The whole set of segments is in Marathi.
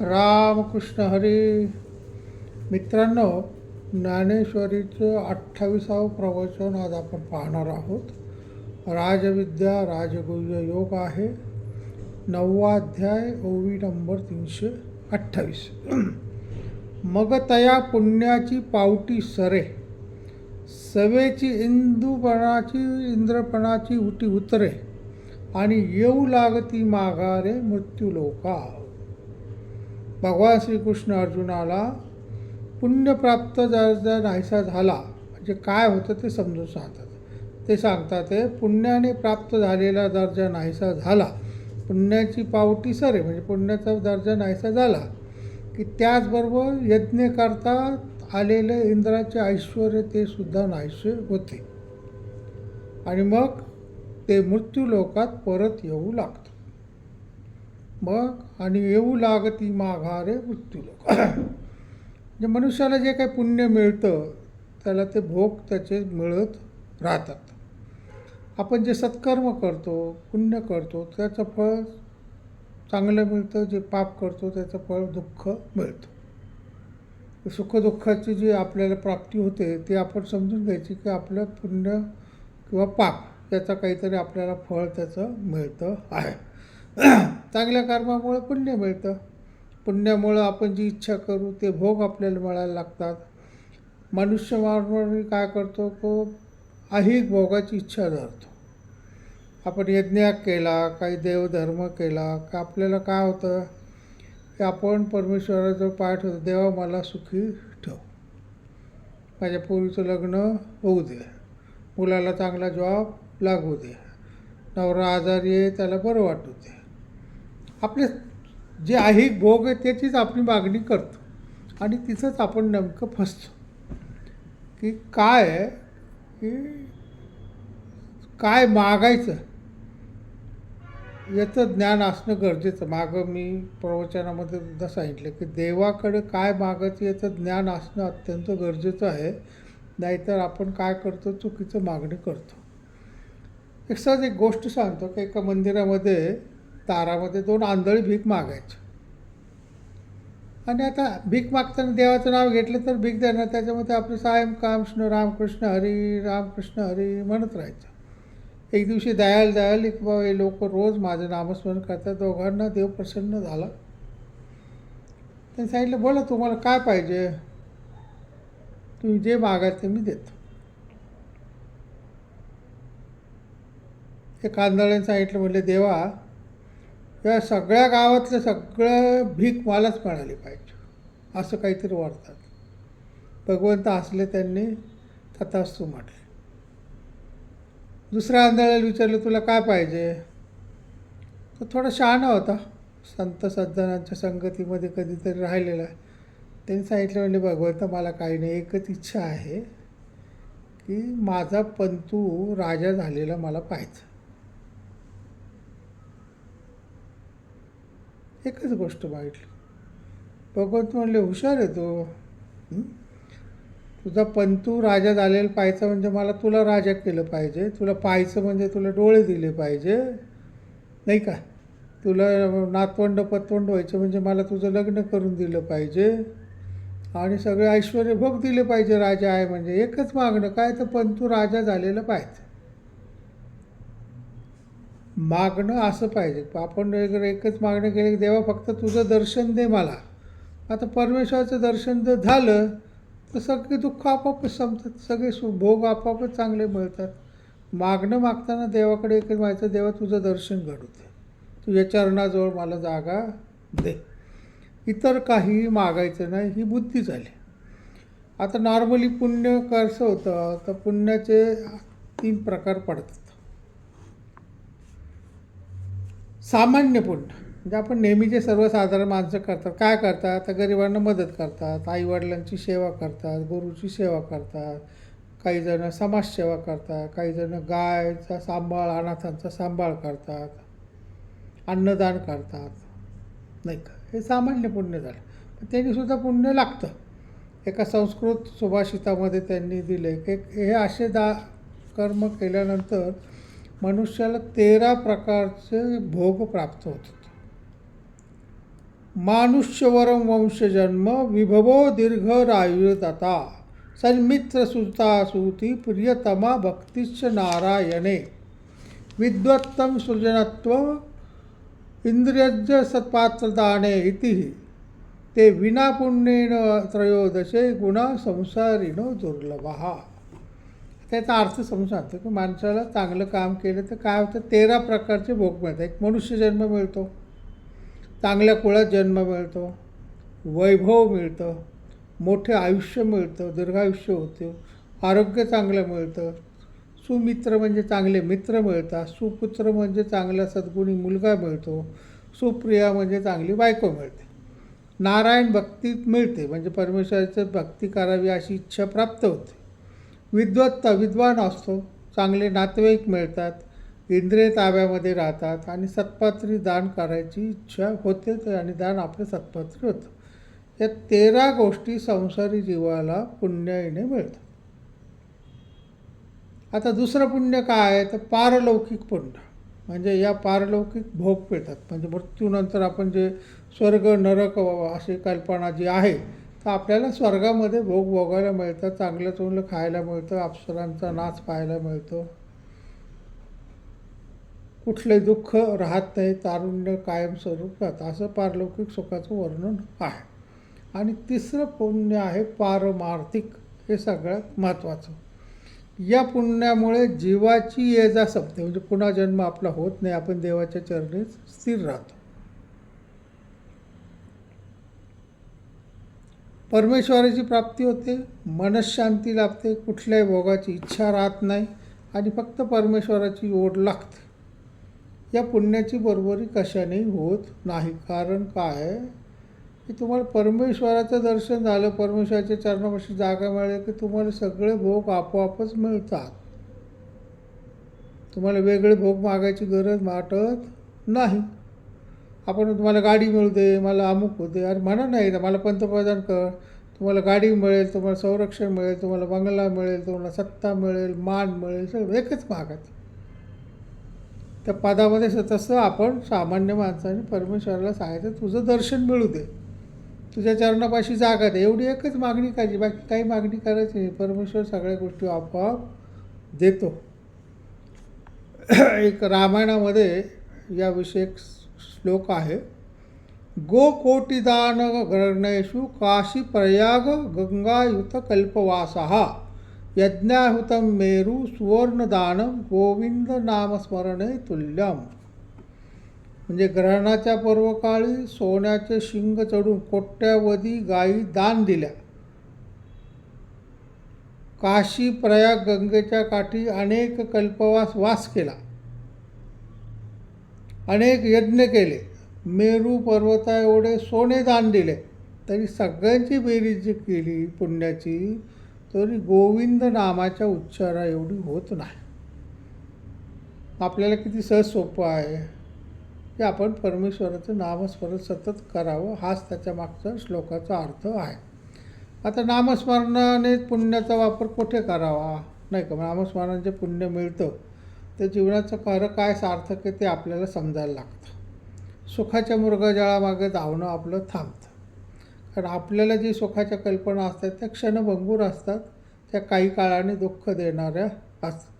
रामकृष्ण हरी. मित्रांनो ज्ञानेश्वरीचं अठ्ठावीसावं प्रवचन आज आपण पाहणार आहोत. राजविद्या राजगुह्य योग आहे. नववा अध्याय ओवी नंबर तीनशे अठ्ठावीस. मग तया पुण्याची पावटी सरे. सवेची इंदूपणाची इंद्रपणाची उटी उतरे. आणि येऊ लागती माघारे मृत्यूलोका भगवान श्रीकृष्ण अर्जुनाला पुण्यप्राप्त जर जर नाहीसा झाला म्हणजे काय होतं ते समजून सांगतात. ते सांगतात ते पुण्याने प्राप्त झालेला दर्जा नाहीसा झाला पुण्याची पावटी सरे म्हणजे पुण्याचा दर्जा नाहीसा झाला की त्याचबरोबर यज्ञ करता आलेले इंद्राचे ऐश्वर ते सुद्धा नाहीसे होते. आणि मग ते मृत्यूलोकात परत येऊ लागतं मग आणि येऊ लागती माघारे मृत्यूलोक म्हणजे मनुष्याला जे काही पुण्य मिळतं त्याला ते भोग त्याचे मिळत राहतात. आपण जे सत्कर्म करतो पुण्य करतो त्याचं फळ चांगलं मिळतं जे पाप करतो त्याचं फळ दुःख मिळतं. सुखदुःखाची जी आपल्याला प्राप्ती होते ती आपण समजून घ्यायची की आपलं पुण्य किंवा पाप याचं काहीतरी आपल्याला फळ त्याचं मिळतं आहे. चांगल्या कर्मामुळं पुण्य मिळतं. पुण्यामुळं आपण जी इच्छा करू ते भोग आपल्याला मिळायला लागतात. मनुष्य मानवी काय करतो तो अहिक भोगाची इच्छा धरतो. आपण यज्ञ केला काही देवधर्म केला का आपल्याला काय होतं? की आपण परमेश्वराजवळ पाठ होतं देवा मला सुखी ठेव. माझ्या पोरीचं लग्न होऊ दे. मुलाला चांगला जॉब लागू दे. नवरा आजारी आहे त्याला बरं वाटू दे. आपले जे आहे भोग आहे त्याचीच आपली मागणी करतो. आणि तिथंच आपण नेमकं फसतो. की काय आहे? की काय मागायचं? याचं ज्ञान असणं गरजेचं. मागं मी प्रवचनामध्ये सुद्धा सांगितलं की देवाकडे काय मागायचं याचं ज्ञान असणं अत्यंत गरजेचं आहे. नाहीतर आपण काय करतो? चुकीचं मागणी करतो. एक सहज एक गोष्ट सांगतो की एका मंदिरामध्ये तारामध्ये दोन आंधळी भीक मागायचे. आणि आता भीक मागताना देवाचं नाव घेतलं तर भीक देणार त्याच्यामध्ये आपलं सायम काम कृष्ण रामकृष्ण हरी रामकृष्ण हरी म्हणत राहायचं. एक दिवशी दयाल दयाल एक बाबा हे लोक रोज माझं नामस्मरण करतात दोघांना देव प्रसन्न झाला. त्यांनी सांगितलं बोला तुम्हाला काय पाहिजे? तुम्ही जे मागाल ते मी देतो. ते कांदळ्याने सांगितलं म्हणले देवा त्या सगळ्या गावातलं सगळं भीक मलाच मिळाली पाहिजे. असं काहीतरी वाढतात. भगवंत असले त्यांनी तथास्तू म्हटले. दुसऱ्या आंधळ्याला विचारलं तुला काय पाहिजे? तो थोडा शहाणा होता. संत सज्जनांच्या संगतीमध्ये कधीतरी राहिलेला आहे. त्यांनी सांगितलं म्हणजे भगवंत मला काही नाही. एकच इच्छा आहे की माझा पंतू राजा झालेला मला पाहायचं. एकच गोष्ट बघितली. भगवंत म्हणले हुशार आहे तो. तुझा पंतू राजा झालेला पाहायचा म्हणजे मला तुला राजा केलं पाहिजे. तुला पाहायचं म्हणजे तुला डोळे दिले पाहिजे. नाही का? तुला नातवंड पतवंड व्हायचं म्हणजे मला तुझं लग्न करून दिलं पाहिजे. आणि सगळे ऐश्वर भोग दिले पाहिजे. राजा आहे म्हणजे एकच मागणं. काय तर पंतू राजा झालेलं पाहिजे मागणं असं पाहिजे. आपण वगैरे एकच मागणं केलं की देवा फक्त तुझं दर्शन दे मला. आता परमेश्वराचं दर्शन जर झालं तर सगळे दुःख आपोआपच संपतात. सगळे सु भोग आपोआपच चांगले मिळतात. मागणं मागताना देवाकडे एकच मागायचं देवा तुझं दर्शन घडू दे तुझ्या चरणाजवळ मला जागा दे. इतर काही मागायचं नाही ही बुद्धी झाली. आता नॉर्मली पुण्य कसं होतं? तर पुण्याचे तीन प्रकार पडतात. सामान्य पुण्य म्हणजे आपण नेहमीचे सर्वसाधारण माणसं करतात काय करतात? तर गरिबांना मदत करतात आईवडिलांची सेवा करतात गुरुची सेवा करतात काहीजणं समाजसेवा करतात काही जणं गायचा सांभाळ अनाथांचा सांभाळ करतात अन्नदान करतात. नाही का? हे सामान्य पुण्य झालं. पण त्यांनीसुद्धा पुण्य लागतं. एका संस्कृत सुभाषितामध्ये त्यांनी दिले की हे असे दा कर्म केल्यानंतर मनुष्याला तेरा प्रकारचे भोग प्राप्त होतात मानुष्यवरम वंशजन्म विभवो दीर्घ रायुर्दता सन्मित्र सुता सुती प्रियतमा भक्तिश्च नारायणे विद्वत्तम सृजनत्व इंद्रियज सत्पात्रदाने इति ते विनापुण्येन त्रयोदशे गुणा संसारिनो दुर्लभा त्याचा अर्थ समजून सांगतो की माणसाला चांगलं काम केलं तर काय होतं? तेरा प्रकारचे भोग मिळतात. एक मनुष्य जन्म मिळतो चांगल्या कुळात जन्म मिळतो वैभव मिळतं मोठे आयुष्य मिळतं दीर्घायुष्य होतं आरोग्य चांगलं मिळतं सुमित्र म्हणजे चांगले मित्र मिळतात सुपुत्र म्हणजे चांगला सद्गुणी मुलगा मिळतो सुप्रिया म्हणजे चांगली बायको मिळते. नारायण भक्तीत मिळते म्हणजे परमेश्वराचं भक्ती करावी अशी इच्छा प्राप्त होते. विद्वत्ता विद्वान असतो. चांगले नातेवाईक मिळतात. इंद्रिय ताब्यामध्ये राहतात आणि सत्पात्री दान करायची इच्छा होते ते आणि दान आपलं सत्पात्री होतं. या तेरा गोष्टी संसारी जीवाला पुण्याईने मिळतात. आता दुसरं पुण्य काय आहे? तर पारलौकिक पुण्य. म्हणजे या पारलौकिक भोग मिळतात. म्हणजे मृत्यूनंतर आपण जे स्वर्ग नरक अशी कल्पना जी आहे तर आपल्याला स्वर्गामध्ये भोग भोगायला मिळतं चांगलं चांगलं खायला मिळतं अप्सरांचा नाच पाहायला मिळतो. कुठले दुःख राहत नाही तारुण्य कायमस्वरूप राहतं असं पारलौकिक सुखाचं वर्णन आहे. आणि तिसरं पुण्य आहे पारमार्थिक. हे सगळ्यात महत्त्वाचं. या पुण्यामुळे जीवाची ये जा संपते. म्हणजे पुन्हा जन्म आपला होत नाही. आपण देवाच्या चरणीच स्थिर राहतो. परमेश्वराची प्राप्ती होते मनशांती लाभते कुठल्याही भोगाची इच्छा राहत नाही आणि फक्त परमेश्वराची ओढ लागते. या पुण्याची बरोबरी कशानेही होत नाही. कारण काय? की तुम्हाला परमेश्वराचं दर्शन झालं परमेश्वराच्या चरणापाशी जागा मिळाली की तुम्हाला सगळे भोग आपोआपच मिळतात. तुम्हाला वेगळे भोग मागायची गरज वाटत नाही. आपण तुम्हाला गाडी मिळू दे मला अमुक होते. अरे म्हणा नाही तर मला पंतप्रधान कर. तुम्हाला गाडी मिळेल तुम्हाला संरक्षण मिळेल तुम्हाला बंगला मिळेल तुम्हाला सत्ता मिळेल मान मिळेल सगळं एकच मागत त्या पदामध्ये तसं आपण सामान्य माणसाने परमेश्वराला सांगायचं तुझं दर्शन मिळू दे. तुझ्या चरणापाशी जागा दे. एवढी एकच मागणी करायची बाकी काही मागणी करायची नाही. परमेश्वर सगळ्या गोष्टी आपोआप देतो. एक रामायणामध्ये याविषयी एक श्लोक आहे. गोकोटिदान गणेशु काशी प्रयाग गंगायुत कल्पवासहा यज्ञाहुतं मेरू सुवर्णदानं गोविंद नामस्मरणे तुल्यम. म्हणजे ग्रहणाच्या पर्वकाळी सोन्याचे शिंग चढून कोट्यावधी गायी दान दिल्या. काशी प्रयाग गंगेच्या काठी अनेक कल्पवास वास केला. अनेक यज्ञ केले. मेरू पर्वता एवढे सोने दान दिले. तरी सगळ्यांची बेरीज जी केली पुण्याची तरी गोविंद नामाच्या उच्चारा एवढी होत नाही. आपल्याला किती सहज सोपं आहे की आपण परमेश्वराचं नामस्मरण सतत करावं हाच त्याच्या मागचा श्लोकाचा अर्थ आहे. आता नामस्मरणाने पुण्याचा वापर कुठे करावा? नाही का? नामस्मरणाने जे पुण्य मिळतं तर जीवनाचं खरं काय सार्थक आहे ते आपल्याला समजायला लागतं. सुखाच्या मृगजळामागे धावणं आपलं थांबतं. कारण आपल्याला जी सुखाच्या कल्पना असतात त्या क्षणभंगूर असतात त्या काही काळाने दुःख देणाऱ्या असतात.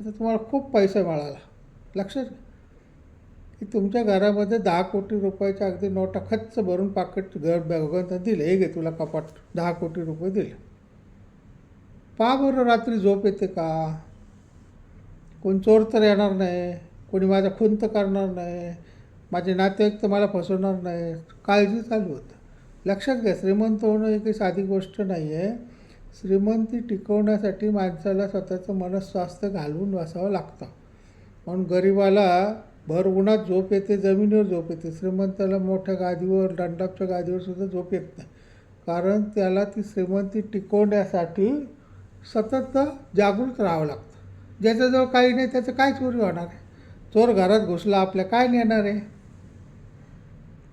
आता तुम्हाला खूप पैसा मिळाला. लक्षात की तुमच्या घरामध्ये दहा कोटी रुपयाच्या अगदी नोटा खच्च भरून पाकिट घर बघत दिले. हे घे तुला कपाट. दहा कोटी रुपये दिले. पा बरं रात्री झोप येते का? कोण चोर तर येणार नाही कोणी माझा खून तर करणार नाही माझे नातेवाईक तर मला फसवणार नाही. काळजी चालू होतं. लक्षात घ्या श्रीमंत होणं ही काही साधी गोष्ट नाही आहे श्रीमंती टिकवण्यासाठी माणसाला स्वतःचं मनस्वास्थ्य घालवून वासावं लागतं. म्हणून गरिबाला भर उन्हात झोप येते जमिनीवर झोप येते. श्रीमंताला मोठ्या गादीवर दंडापच्या गादीवर सुद्धा झोप येत नाही. कारण त्याला ती श्रीमंती टिकवण्यासाठी सतत जागृत राहावं लागतं. ज्याच्याजवळ काही नाही त्याचं काय चोरी होणार आहे? चोर घरात घुसला आपल्या काय नेणार आहे?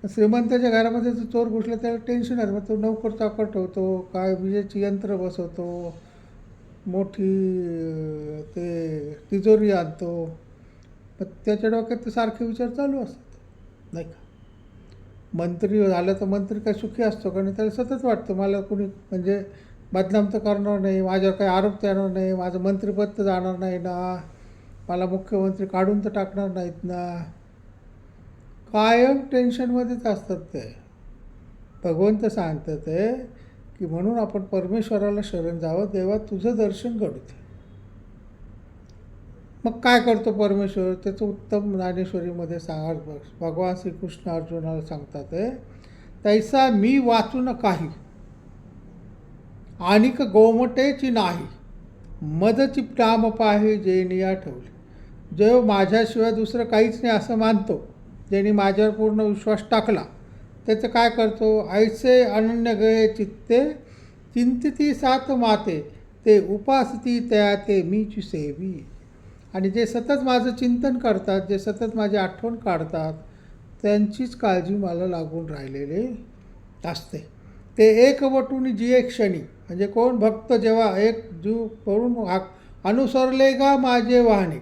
श्रीमंताच्या घरामध्ये जर चोर घुसला त्याला टेन्शन आहे. मग तो नोकर चाकर ठेवतो काय विजेची यंत्र बसवतो मोठी ते तिजोरी आणतो. मग त्याच्या डोक्यात ते सारखे विचार चालू असतात नाही का? मंत्री झालं तर मंत्री काय सुखी असतो कारण त्याला सतत वाटतं मला कुणी म्हणजे बदनाम तर करणार नाही माझ्यावर काही आरोप येणार नाही माझं मंत्रिपद तर जाणार नाही ना. मला मुख्यमंत्री काढून तर टाकणार नाहीत ना. कायम टेन्शनमध्येच असतात ते. भगवंत सांगतात ते की म्हणून आपण परमेश्वराला शरण जावं देवा तुझं दर्शन घडू दे. मग काय करतो परमेश्वर? त्याचं उत्तम ज्ञानेश्वरीमध्ये सांगा भगवान श्रीकृष्ण अर्जुनाला सांगतात ते तैसा मी वाचू न काही आणिक गोमटेची नाही. मदची चिपटाम पाहे जेनिया ठेवली जो माझ्याशिवाय दुसरं काहीच नाही असं मानतो. ज्यांनी माझ्यावर पूर्ण विश्वास टाकला. त्याचं काय करतो? ऐसे अनन्य गये चित्ते चिंतिती सात माते ते उपासती त्या ते मीची सेवी. आणि जे सतत माझं चिंतन करतात जे सतत माझी आठवण काढतात त्यांचीच काळजी मला लागून राहिलेली असते. ते एकवटून जी एक क्षणी म्हणजे कोण भक्त जेव्हा एक जीव करून हा अनुसरले का माझे वाहने?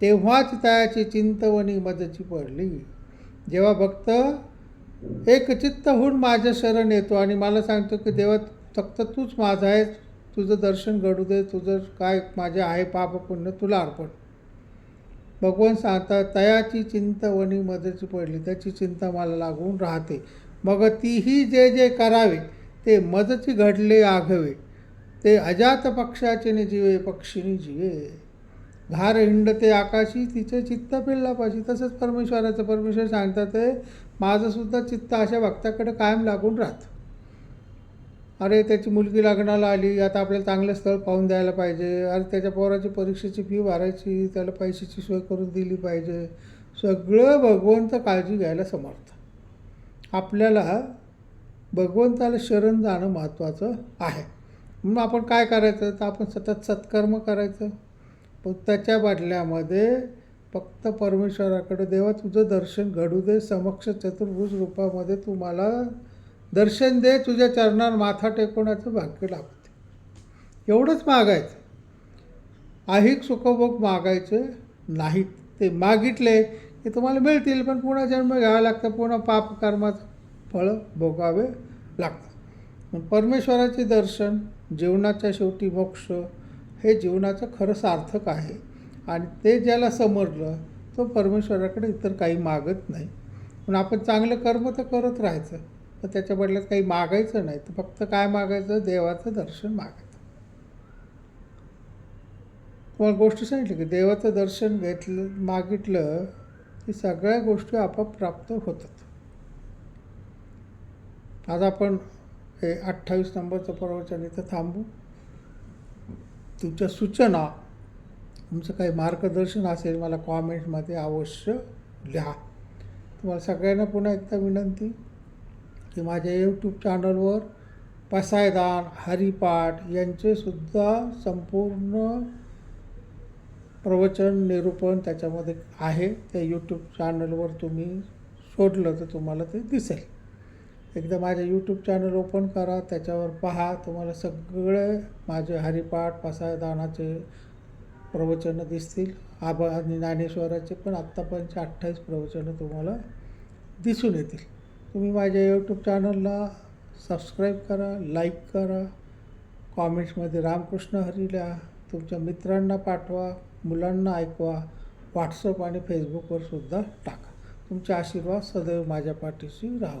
तेव्हाच त्याची चिंतवणी मदची पडली. जेव्हा भक्त एक चित्त होऊन माझ्या शरण येतो आणि मला सांगतो की देवा फक्त तूच माझा आहे तुझं दर्शन घडू दे तुझं काय माझे आहे पाप पुण्य तुला अर्पण. भगवान सांगतात तयाची चिंतवणी मदची पडली त्याची चिंता मला लागून राहते. मग तीही जे जे करावे ते मदची घडले आघवे. ते अजात पक्षाचे निजीवे पक्षिणी जीवे. घार हिंडते आकाशी तिचे चित्त पिळला पाहिजे तसंच परमेश्वराचं. परमेश्वर सांगतात ते माझंसुद्धा चित्त अशा भक्ताकडे कायम लागून राहतं. अरे त्याची मुलगी लग्नाला आली. आता आपल्याला चांगलं स्थळ पाहून द्यायला पाहिजे. अरे त्याच्या पोराची परीक्षेची फी भरायची. त्याला पैशाची सोय करून दिली पाहिजे. सगळं भगवंत काळजी घ्यायला समर्थ. आपल्याला भगवंताला शरण जाणं महत्त्वाचं आहे. म्हणून आपण काय करायचं? तर आपण सतत सत्कर्म करायचं. पण त्याच्या बदल्यामध्ये फक्त परमेश्वराकडे देवा तुझं दर्शन घडू दे समक्ष चतुर्भुज रूपामध्ये तू मला दर्शन दे तुझ्या चरणावर माथा टेकवण्याचं भाग्य लाभते. एवढंच मागायचं. आहिक सुखभोग मागायचे नाहीत. ते मागितले की तुम्हाला मिळतील पण पुन्हा जन्म घ्यावा लागतं पुन्हा पाप कर्माचं फळं भोगावे लागतात. मग परमेश्वराचे दर्शन जीवनाच्या शेवटी मोक्ष हे जीवनाचं खरं सार्थक आहे. आणि ते ज्याला समजलं तो परमेश्वराकडे इतर काही मागत नाही. पण आपण चांगलं कर्म तर करत राहायचं तर त्याच्या बदल्यात काही मागायचं नाही. तर फक्त काय मागायचं? देवाचं दर्शन मागायचं. तुम्हाला गोष्ट सांगितली की देवाचं दर्शन घेतलं मागितलं की सगळ्या गोष्टी आपोआप प्राप्त होतात. आज आपण हे अठ्ठावीस नंबरचं प्रवचन इथं थांबू. तुमच्या सूचना तुमचं काही मार्गदर्शन असेल मला कॉमेंटमध्ये अवश्य लिहा. तुम्हाला सगळ्यांना पुन्हा एकदा विनंती की माझ्या यूट्यूब चॅनलवर पसायदान हरिपाठ यांचेसुद्धा संपूर्ण प्रवचन निरूपण त्याच्यामध्ये आहे. त्या यूट्यूब चॅनलवर तुम्ही शोधलं तर तुम्हाला ते दिसेल. एकदा माझे यूट्यूब चॅनल ओपन करा त्याच्यावर पहा. तुम्हाला सगळे माझे हरिपाठ पसायदानाचे प्रवचनं दिसतील. आबा आणि ज्ञानेश्वराचे पण आत्तापर्यंतचे अठ्ठावीस प्रवचनं तुम्हाला दिसून येतील. तुम्ही माझ्या यूट्यूब चॅनलला सबस्क्राईब करा लाईक करा. कॉमेंट्समध्ये रामकृष्ण हरीला तुमच्या मित्रांना पाठवा मुलांना ऐकवा. व्हॉट्सअप आणि फेसबुकवर सुद्धा टाका. तुमचे आशीर्वाद सदैव माझ्या पाठीशी राहू